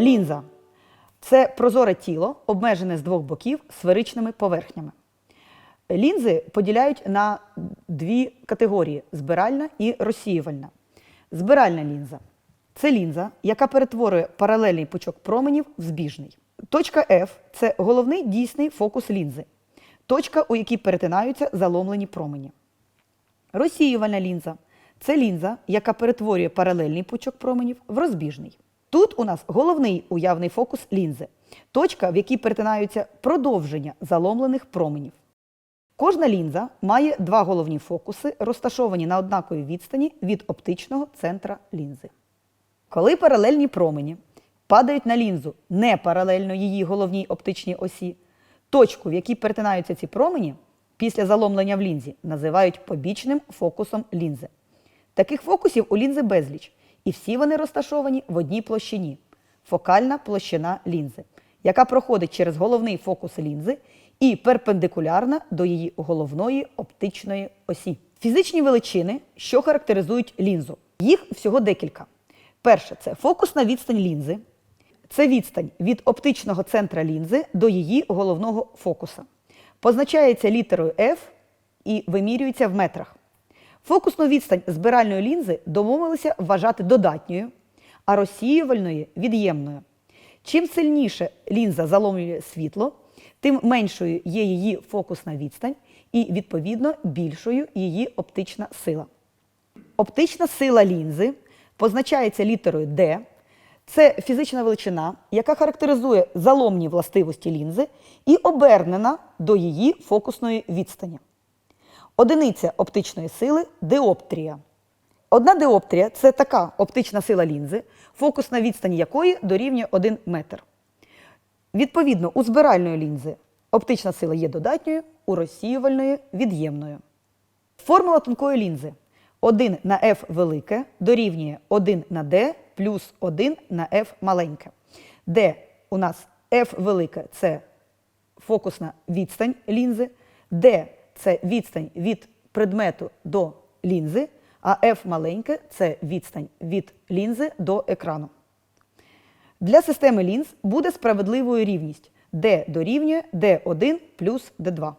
Лінза це прозоре тіло, обмежене з двох боків сферичними поверхнями. Лінзи поділяють на дві категорії збиральна і розсіювальна. Збиральна лінза це лінза, яка перетворює паралельний пучок променів в збіжний. Точка F це головний дійсний фокус лінзи, точка, у якій перетинаються заломлені промені. Розсіювальна лінза це лінза, яка перетворює паралельний пучок променів в розбіжний. Тут у нас головний уявний фокус лінзи, точка, в якій перетинаються продовження заломлених променів. Кожна лінза має два головні фокуси, розташовані на однаковій відстані від оптичного центра лінзи. Коли паралельні промені падають на лінзу не паралельно її головній оптичній осі, точку, в якій перетинаються ці промені, після заломлення в лінзі називають побічним фокусом лінзи. Таких фокусів у лінзи безліч, і всі вони розташовані в одній площині фокальна площина лінзи, яка проходить через головний фокус лінзи і перпендикулярна до її головної оптичної осі. Фізичні величини, що характеризують лінзу. Їх всього декілька. Перше це фокусна відстань лінзи. Це відстань від оптичного центра лінзи до її головного фокуса. Позначається літерою F і вимірюється в метрах. Фокусну відстань збиральної лінзи домовилися вважати додатньою, а розсіювальної від'ємною. Чим сильніше лінза заломлює світло, тим меншою є її фокусна відстань і, відповідно, більшою її оптична сила. Оптична сила лінзи позначається літерою D. Це фізична величина, яка характеризує заломні властивості лінзи і обернена до її фокусної відстані. Одиниця оптичної сили диоптрія. Одна диоптрія це така оптична сила лінзи, фокусна відстань якої дорівнює 1 метр. Відповідно, у збиральної лінзи оптична сила є додатньою, у розсіювальної від'ємною. Формула тонкої лінзи 1 на f велике дорівнює 1 на d плюс 1 на f маленьке. Де у нас f велике це фокусна відстань лінзи, d це відстань від предмету до лінзи, а f маленьке це відстань від лінзи до екрану. Для системи лінз буде справедливою рівність d дорівнює d1 плюс d2.